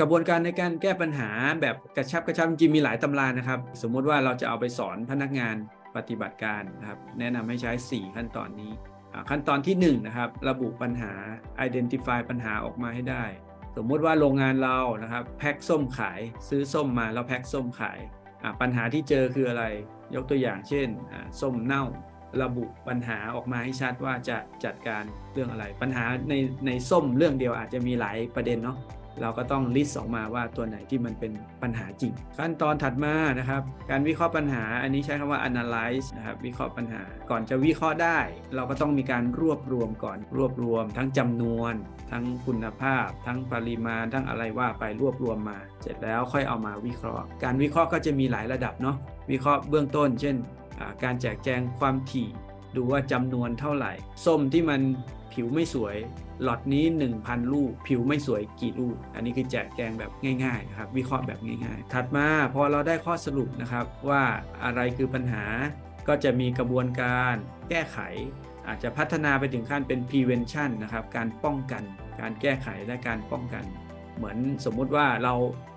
กระบวนการในการแก้ปัญหาแบบกระชับกระชับจริงมีหลายตำรานะครับ สมมุติว่าเราจะเอาไปสอนพนักงานปฏิบัติการนะครับ แนะนำให้ใช้ 4 ขั้นตอนนี้ ขั้นตอนที่1นะครับ ระบุปัญหา identify ปัญหาออกมาให้ได้ สมมุติว่าโรงงานเรานะครับแพ็คส้มขายซื้อส้มมาแล้วแพ็คส้มขายปัญหาที่เจอคืออะไร ยกตัวอย่างเช่นส้มเน่า ระบุปัญหาออกมาให้ชัดว่าจะจัดการเรื่องอะไร ปัญหาในในส้มเรื่องเดียวอาจจะมีหลายประเด็นเนาะ เราก็ต้องลิสต์ออกมาว่าตัวไหนที่มันเป็นปัญหาจริง ขั้นตอนถัดมานะครับ การวิเคราะห์ปัญหาอันนี้ใช้คำว่า analyze นะครับวิเคราะห์ปัญหาก่อนจะวิเคราะห์ได้ เราก็ต้องมีการรวบรวมก่อนรวบรวม ทั้งจำนวน ทั้งคุณภาพ ทั้งปริมาณ ทั้งอะไรว่าไปรวบรวมมา เสร็จแล้วค่อยเอามาวิเคราะห์ การวิเคราะห์ก็จะมีหลายระดับเนาะวิเคราะห์เบื้องต้น เช่น การแจกแจงความถี่ ดูว่าจำนวนเท่าไหร่ ส้มที่มันผิวไม่สวยหลอดนี้ 1,000 ลูก ผิวไม่สวยกี่ลูก อันนี้คือแจกแจงแบบง่ายๆนะครับวิเคราะห์แบบง่ายๆ ถัดมาพอเราได้ข้อสรุปนะครับว่าอะไรคือปัญหาก็จะมีกระบวนการแก้ไข อาจจะพัฒนาไปถึงขั้นเป็น prevention นะครับการป้องกัน การแก้ไขและการป้องกัน เหมือนสมมุติว่าเรา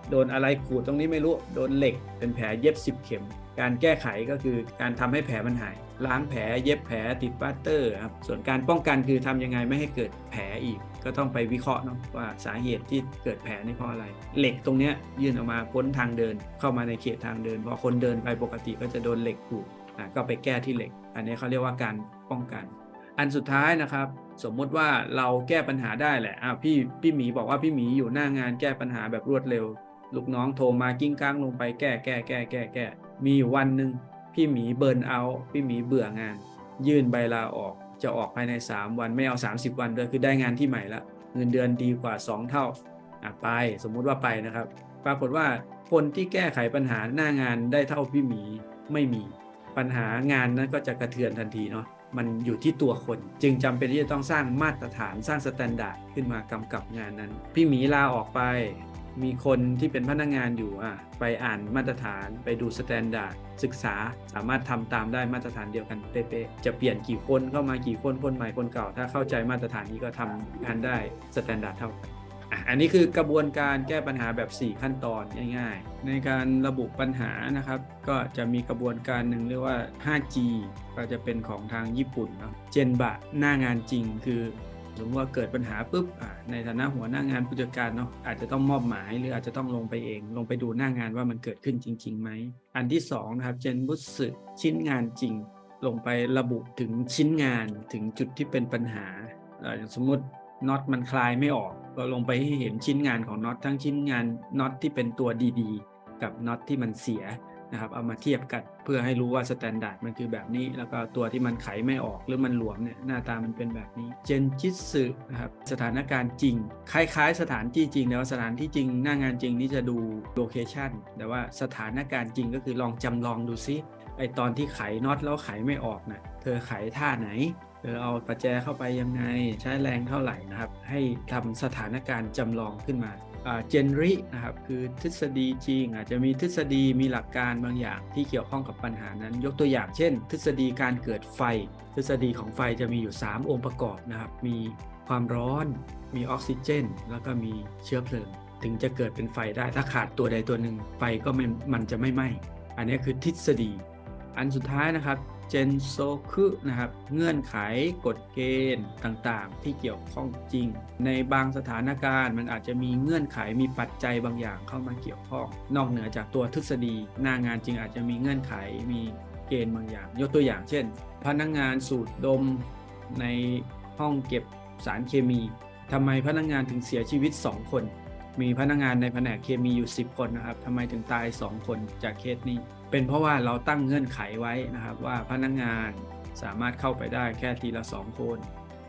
โดนอะไรขูดตรงนี้ไม่รู้ โดนเหล็กเป็นแผลเย็บ 10 เข็ม การแก้ไขก็คือการทำให้แผลมันหาย ล้างแผลเย็บแผลติดปาสเตอร์ครับส่วนการป้องกันคือทำยังไงไม่ให้เกิดแผลอีก ก็ต้องไปวิเคราะห์เนาะว่าสาเหตุที่เกิดแผลนี่เพราะอะไร เหล็กตรงเนี้ยยื่นออกมาพ้นทางเดิน เข้ามาในเขตทางเดินพอคนเดินไปปกติก็จะโดนเหล็กขูดอะก็ไปแก้ที่เหล็ก อันนี้เขาเรียกว่าการป้องกัน อันสุดท้ายนะครับ สมมติว่าเราแก้ปัญหาได้แหละอะพี่พี่หมีบอกว่าพี่หมีอยู่หน้างานแก้ปัญหาแบบรวดเร็ว ลูกน้องโทรมากิ้งก้างลงไปแก้แก้แก้แก้แก้ มีอยู่วันหนึ่งพี่หมีเบิร์นเอาพี่หมีเบื่องาน ยื่นใบลาออกจะออกภายใน 3 วันไม่เอา 30 วันเลยคือได้งานที่ใหม่ละเงินเดือนดีกว่า 2 เท่าอะไปสมมุติว่าไปนะครับ ปรากฏว่าคนที่แก้ไขปัญหาหน้างานได้เท่าพี่หมีไม่มี ปัญหางานนั้นก็จะกระเทือนทันทีเนาะมันอยู่ที่ตัวคน จึงจำเป็นที่จะต้องสร้างมาตรฐานสร้างสแตนดาร์ดขึ้นมากำกับงานนั้น พี่หมีลาออกไป มีคนที่เป็นพนักงานอยู่อะไปอ่านมาตรฐานไปดูสแตนดาร์ดศึกษาสามารถทำตามได้มาตรฐานเดียวกันเป๊ะๆจะเปลี่ยนกี่คนเข้ามากี่คนคนใหม่คนเก่า ถ้าเข้าใจมาตรฐานนี้ก็ทำงานได้สแตนดาร์ดเท่ากันอันนี้คือกระบวนการแก้ปัญหาแบบ 4 ขั้นตอนง่ายๆ ในการระบุปัญหานะครับ ก็จะมีกระบวนการหนึ่งเรียกว่า 5G ก็จะเป็นของทางญี่ปุ่นเนาะเจนบะหน้างานจริงคือ สมมติว่าเกิดปัญหาปุ๊บในฐานะหัวหน้างานผู้จัดการเนาะอาจจะต้องมอบหมาย หรืออาจจะต้องลงไปเอง ลงไปดูหน้างานว่ามันเกิดขึ้นจริงๆไหมอันที่สองนะครับเจนบุสึชิ้นงานจริง ลงไประบุถึงชิ้นงานถึงจุดที่เป็นปัญหาอย่างสมมติน็อตมันคลายไม่ออก ก็ลงไปให้เห็นชิ้นงานของน็อตทั้งชิ้นงานน็อตที่เป็นตัวดีๆ กับน็อตที่มันเสีย นะครับเอามาเทียบกันเพื่อให้รู้ว่าสแตนดาร์ดมันคือแบบนี้ แล้วก็ตัวที่มันไขไม่ออกหรือมันหลวมเนี่ยหน้าตามันเป็นแบบนี้เจนจิตสึนะครับสถานการณ์จริง คล้ายๆ สถานที่จริงแต่ว่าสถานที่จริงหน้างานจริงนี่จะดูโลเคชันแต่ว่าสถานการณ์จริงก็คือลองจำลองดูซิไอตอนที่ไขน็อตแล้วไขไม่ออกนะ่ะเธอไขท่าไหน เออเอาประแจเข้าไปยังไง ใช้แรงเท่าไหร่นะครับ ให้ทำสถานการณ์จำลองขึ้นมาเจนรินะครับคือทฤษฎีจริงอาจจะมีทฤษฎีมีหลักการบางอย่างที่เกี่ยวข้องกับปัญหานั้น ยกตัวอย่างเช่น ทฤษฎีการเกิดไฟ ทฤษฎีของไฟจะมีอยู่ 3 องค์ประกอบนะครับ มีความร้อน มีออกซิเจน แล้วก็มีเชื้อเพลิง ถึงจะเกิดเป็นไฟได้ถ้าขาดตัวใดตัวหนึ่งไฟก็มันจะไม่ไหม้อันนี้คือทฤษฎี อันสุดท้ายนะครับ เจนโซคุนะครับเงื่อนไขกฎเกณฑ์ต่างๆ ที่เกี่ยวข้องจริง ในบางสถานการณ์มันอาจจะมีเงื่อนไขมีปัจจัยบางอย่างเข้ามาเกี่ยวข้อง นอกเหนือจากตัวทฤษฎีหน้างานจริงอาจจะมีเงื่อนไขมีเกณฑ์บางอย่าง ยกตัวอย่างเช่น พนักงงานสูดดมในห้องเก็บสารเคมีทำไมพนักงงานถึงเสียชีวิต 2 คน มีพนักงานในแผนกเคมีอยู่ 10 คนนะครับทำไมถึงตาย 2 คนจากเคสนี้ เป็นเพราะว่าเราตั้งเงื่อนไขไว้นะครับ ว่าพนักงานสามารถเข้าไปได้แค่ทีละ 2 คน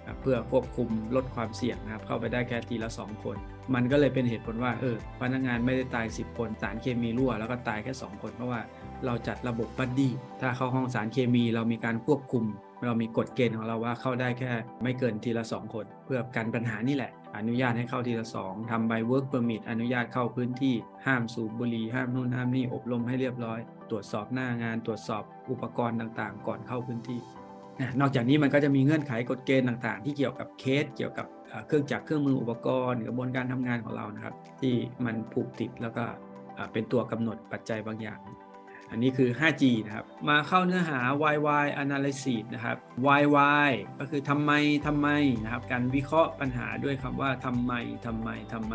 นะเพื่อควบคุมลดความเสี่ยงนะครับ เข้าไปได้แค่ทีละ 2 คน มันก็เลยเป็นเหตุผลว่าเออพนักงานไม่ได้ตาย 10 คนสารเคมีรั่ว แล้วก็ตายแค่ 2 คน เพราะว่าเราจัดระบบบัดดี้ถ้าเข้าห้องสารเคมีเรามีการควบคุม เรามีกฎเกณฑ์ของเราว่าเข้าได้แค่ไม่เกินทีละ 2 คน เพื่อกันปัญหานี่แหละ อนุญาตให้เข้าทีละสองทำใบ work permit อนุญาตเข้าพื้นที่ห้ามสูบบุหรี่ห้ามนู่นห้ามนี่อบรมให้เรียบร้อย ตรวจสอบหน้างาน ตรวจสอบอุปกรณ์ต่างๆ ก่อนเข้าพื้นที่ นอกจากนี้มันก็จะมีเงื่อนไขกฎเกณฑ์ต่างๆ ที่เกี่ยวกับเคส เกี่ยวกับเครื่องจักรเครื่องมืออุปกรณ์กระบวนการทำงานของเรานะครับ ที่มันผูกติดแล้วก็เป็นตัวกำหนดปัจจัยบางอย่าง อันนี้คือ 5G นะครับ มาเข้าเนื้อหา YY analysis นะครับ YY ก็คือทำไมทำไมนะครับ การวิเคราะห์ปัญหาด้วยคำว่าทำไมทำไมทำไม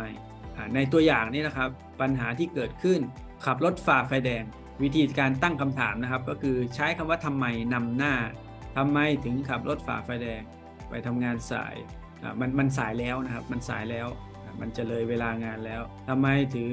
ในตัวอย่างนี้นะครับ ปัญหาที่เกิดขึ้น ขับรถฝ่าไฟแดง วิธีการตั้งคำถามนะครับ ก็คือใช้คำว่าทำไมนำหน้าทำไมถึงขับรถฝ่าไฟแดง ไปทำงานสายมันมันสายแล้วนะครับ มันสายแล้ว มันจะเลยเวลางานแล้วทำไมถึง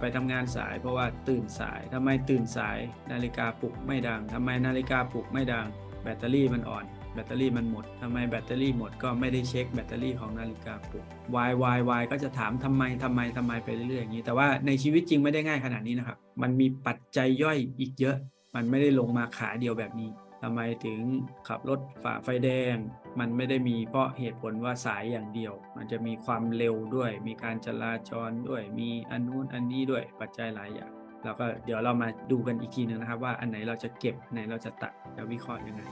ไปทำงานสาย เพราะว่าตื่นสายทำไมตื่นสาย นาฬิกาปลุกไม่ดังทำไมนาฬิกาปลุกไม่ดัง แบตเตอรี่มันอ่อน แบตเตอรี่มันหมดทำไมแบตเตอรี่หมดก็ไม่ได้เช็คแบตเตอรี่ของนาฬิกาปลุก why why why ก็จะถามทำไมทำไมทำไมไปเรื่อยๆอย่างนี้ แต่ว่าในชีวิตจริงไม่ได้ง่ายขนาดนี้นะครับ มันมีปัจจัยย่อยอีกเยอะ มันไม่ได้ลงมาขาเดียวแบบนี้ ทำไมถึงขับรถฝ่าไฟแดง มันไม่ได้มีเพราะเหตุผลว่าสายอย่างเดียว มันจะมีความเร็วด้วย มีการจราจรด้วย มีอันนู้นอันนี้ด้วยปัจจัยหลายอย่างเราก็เดี๋ยวเรามาดูกันอีกทีหนึงนะครับ ว่าอันไหนเราจะเก็บอันไหนเราจะตัดจะวิเคราะห์ยังไง